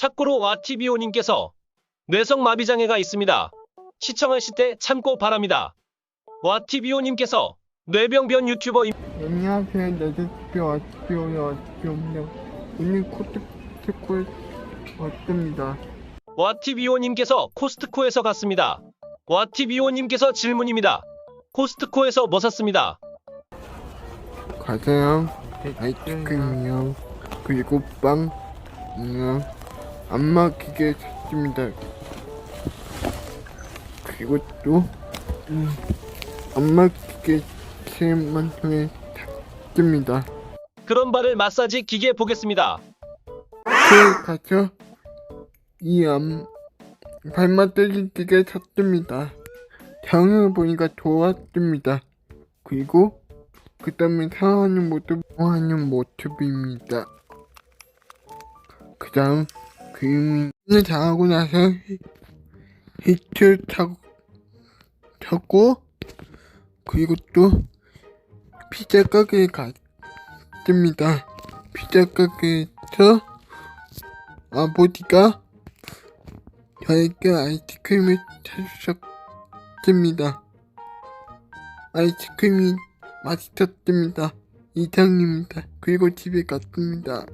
참고로 와티비오님께서 뇌성마비장애가 있습니다. 시청하실 때 참고 바랍니다. 와티비오님께서 뇌병변 유튜버 안녕하세요. 레드스피어 와스피오의 와스피오입니다. 오늘 코트코에 왔습니다. 와티비오님께서 코스트코에서 갔습니다. 와티비오님께서 질문입니다. 코스트코에서 뭐 샀습니다. 과자랑 아이스크림이요. 그리고 빵이요. 안마 기계 샀습니다. 그리고 또 음, 안마 기계 7만 원에 샀습니다. 그런 발을 마사지 기계 보겠습니다. 그 가서 이 암, 발맞대기 기계 샀습니다. 장을 보니까 좋았습니다. 그리고 그 다음에 상하는 모습, 하는 모습입니다. 그 다음 그림을 당하고 나서 히트 타고 타고 그리고 또 피자 가게에 갔습니다. 피자 가게에서 아버지가 저에게 아이스크림을 사주셨습니다. 아이스크림이 맛있었습니다. 이상입니다. 그리고 집에 갔습니다.